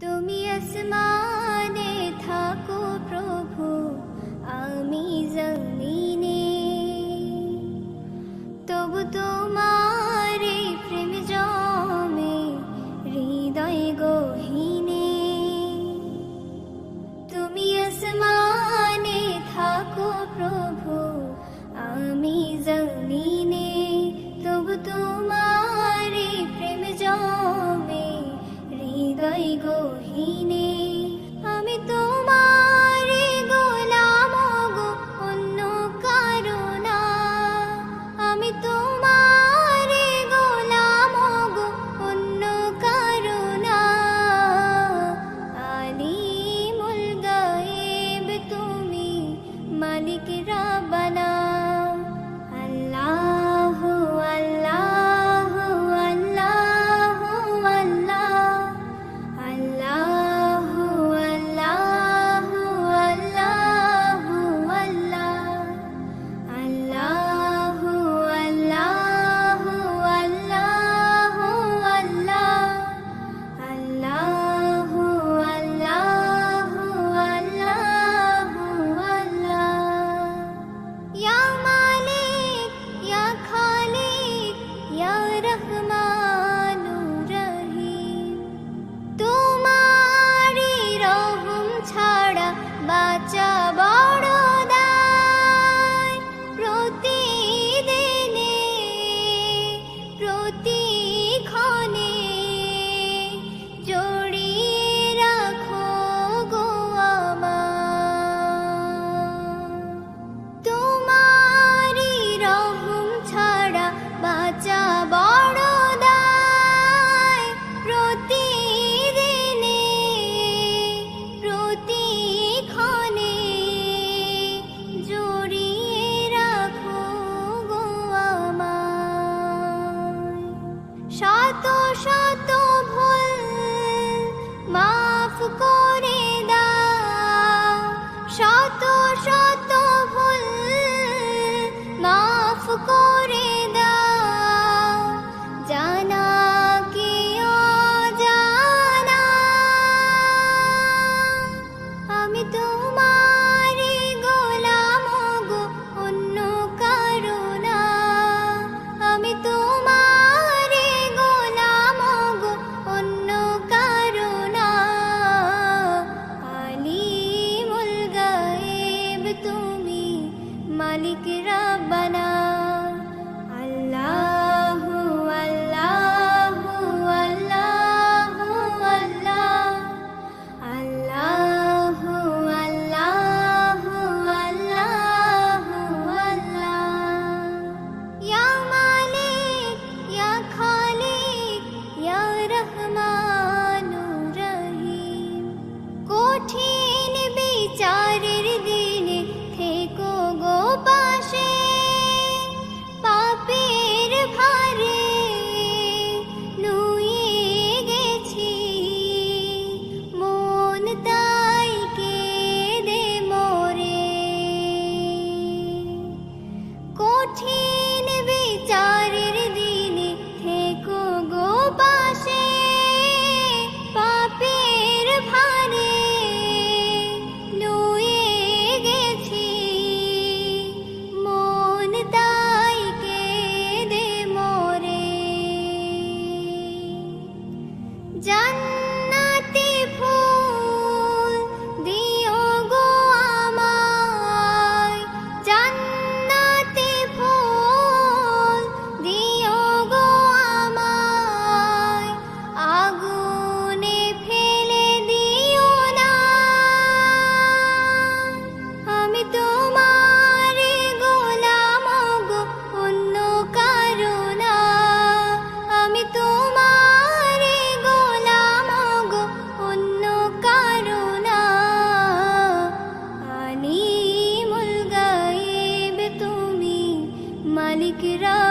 তুমি আসমানে রহিনে আমি তোমার গোলাম গো, অন্য কারণা আমি তোমার গোলাম গো, অন্য কারণা আলিমুল গায়েব, তুমি মালিক রাবানা team! মালিক রা